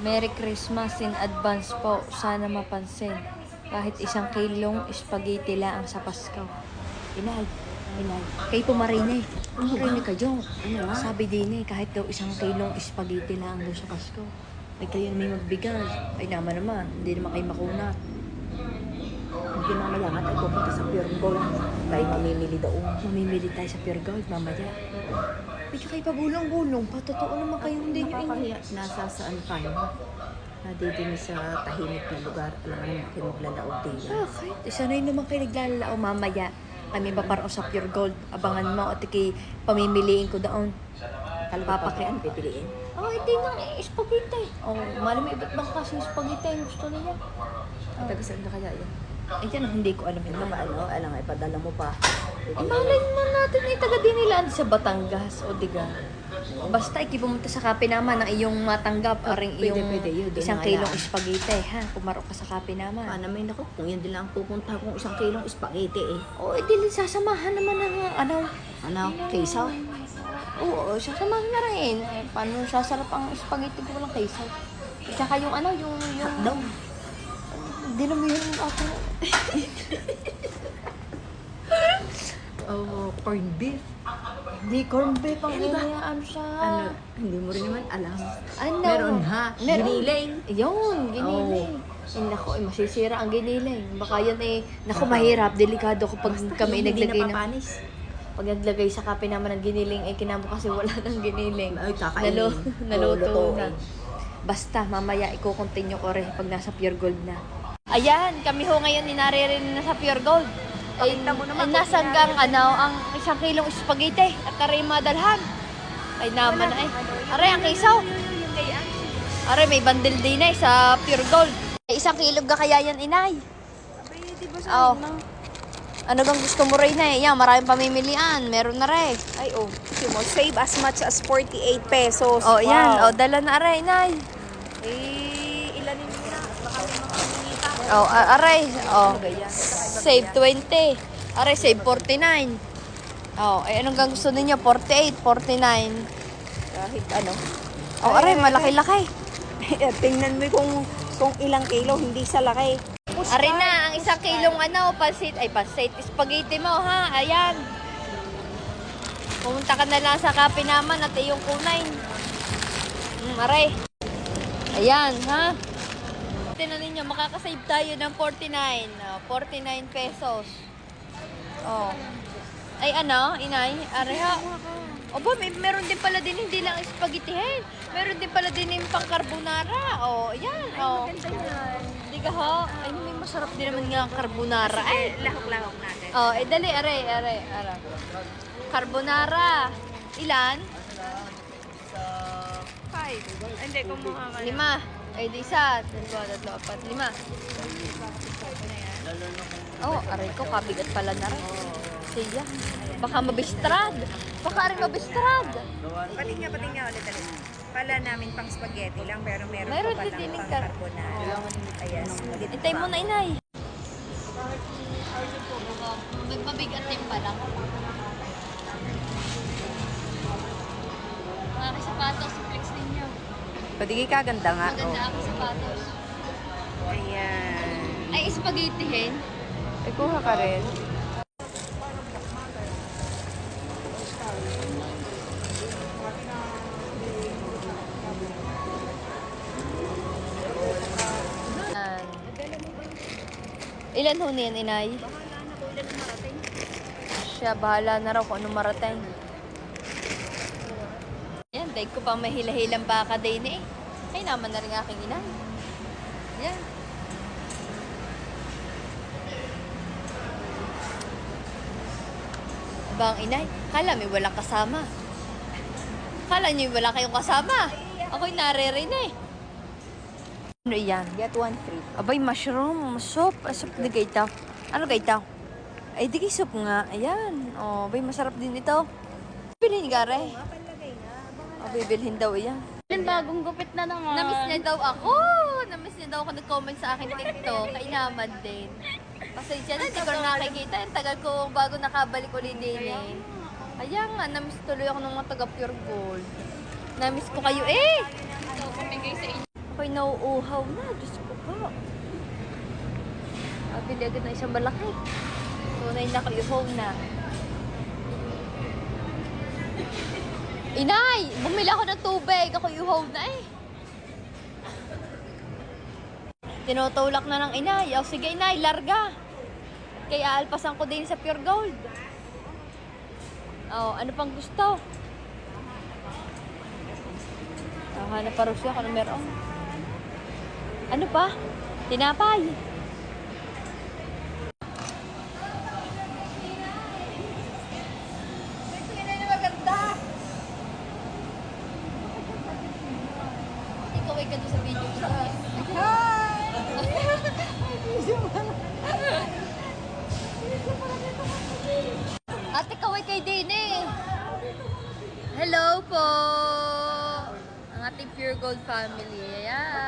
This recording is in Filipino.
Merry Christmas in advance po. Sana mapansin. Kahit isang kilong spaghetti lang sa Pasko. Inay, inay. Kay pumarine. Pumarine ka, Jo. Ano nga? Sabi din eh, kahit daw isang kilong spaghetti lang daw sa Pasko. Ay kayo may magbigay. Ay naman naman, hindi naman kayo makunat. Hindi mamaya nga tayo pupunta sa Pure Gold. Tayo mamimili doon. Mamimili tayo sa Pure Gold mamaya. Hindi kayo pabulong-bulong. Patotoo naman kayo hindi nyo Nakakahiya. Nasa saan tayo? Nadidini sa tahimik na lugar. Alam mo naman kayo maglalaog din. Bakit? Isa na yun naman kayo naglalao mamaya. Kami ba para sa Pure Gold? Abangan mo at ikay pamimiliin ko doon. Kala ko Papakyan. pa pipiliin. Oh, hindi na eh, spaghetti. Oh, malam mo iba't bang kasi spaghetti gusto niya. At taga saan ka kaya yan? Ay, yan, hindi ko alam yun. ba ano? Alam nga, ipadala mo pa. Eh, malay naman natin eh, taga din nila sa Batangas o diga. Basta iki pumunta sa kape naman ang iyong matanggap o ring Pwede, iyong pwede, yun, doon isang na kilong lang. spaghetti ha. Pumarok ka sa kape naman. Paano may nako? Kung yun din lang pupunta kung isang kilong spaghetti eh. O, eh, di sasamahan naman ng ano. Ano? Kaysa? Oo, sasamahan na rin. Eh, paano sasarap ang spaghetti ko walang queso? At saka yung ano, yung... yung Hotdog. Hindi naman yun ako. Oh, corned beef. Hindi, corned beef ang Ano ba? inayaan siya. Ano? Hindi mo rin naman alam. Ano? Meron ha? Meron. Giniling. Yun, giniling. Eh, naku, eh, masisira ang giniling. Baka yan eh, naku, mahirap, delikado kapag kami Yung naglagay ng... napapanis. Pag naglagay sa kape naman ng giniling, eh, kinabukasin wala ng giniling. Ay, kakainin. Nalo, naluto Oo, na. Basta, mamaya i-continue ko rin pag nasa Pure Gold na. Ayan, kami ho ngayon ni naririnig na sa Pure Gold. Ay, Pakita mo naman ay kung nasa hanggang ano, ang isang kilong spaghetti at taray madalhan. Ay naman ay. Aray, ang kisaw. Aray, may bandil din ay sa Pure Gold. Ay, isang kilog ka kaya yan, inay. Oh. Ano bang gusto mo rin eh? Yan, maraming pamimilian. Meron na rin. Ay, oh. Mo, save as much as 48 pesos. Oh, yan. Wow. Oh, dala na rin, inay. Eh, ilanin mo na. Baka may mga. Oh, a- aray. Oh. Save 20. Aray, save 49. Oh, ay anong gang gusto ninyo? 48, 49. Kahit ano. Oh, aray, malaki-laki. Tingnan mo kung, kung ilang kilo, hindi sa laki. Aray na, ang isang kilong ano, pansit, ay pansit, spaghetti mo ha, ayan. Pumunta ka na lang sa kape naman at iyong kunain. Mm, aray. Ayan, ha? Tinan ninyo, makakasave tayo ng 49. Oh, 49 pesos. Oh. Ay ano, inay, aray ha. Oba, may, meron din pala din, hindi lang spaghettihin. Meron din pala din yung pang carbonara. Oh, ayan. Oh. Hindi ka ho. Ay, may masarap din naman nga ang carbonara. Ay, Lahok-lahok natin. oh, eh dali, are, are, are. Carbonara. Ilan? Five. Hindi, kumuha ka. Lima. Ay, di isa. Dalawa, tatlo, apat, lima. Oh, aray ko, kabigat pala na rin. Siya. Baka mabistrad. Baka rin mabistrad. Pati nga, pati nga ulit ulit. Pala namin pang spaghetti lang, pero meron, Meron pa din palang din pang kar- carbonara. Ayan, ulit Itay mo na, inay. Mabigat din pala. Mga sapatos, flex ninyo. Padigay ka, ganda nga. Maganda ako sapatos. Ayan. Ay, spaghettihin. Eh, kuha ka rin. Yan. Ilan ho niyan, inay? Siya, bahala na raw kung anong marating. Dahil ko pa may hila-hilang baka din eh. Ay, naman na rin aking inay. Yan. Bang inay, kala may walang kasama. Kala niyo wala kayong kasama. Ako'y naririnig eh. Ano yan? Get one free. Abay, mushroom, soup. Soup na gaitaw. Ano gaitaw? Ay, di soup nga. Ayan. Oh, abay, masarap din ito. Bilhin ka rin. Oh, bibilhin daw yan. Yung bagong gupit na naman. Namiss niya daw ako. Namiss niya daw ako nag-comment sa akin TikTok. Kainaman din. Pasensya na, hindi ko na nakikita. Ang tagal ko bago nakabalik ulit din eh. Kaya nga, namiss tuloy ako ng mga taga Pure Gold. Namiss ko kayo eh. Ako'y nauuhaw na. Diyos ko po. Pabili agad ng isang malaki. Tunay na kayo home na. Inay! Bumili ako ng tubig. Ako iuhaw na eh. Tinutulak na ng inay. O sige inay, larga. Kaya alpasan ko din sa pure gold. Oh, ano pang gusto? Oh, hanap pa rin siya kung ano meron. Ano pa? Tinapay. Ikaw ay ka doon sa video ko. Ate, kaway kay Dine. Hello po! Ang ating Pure Gold family. Ayan.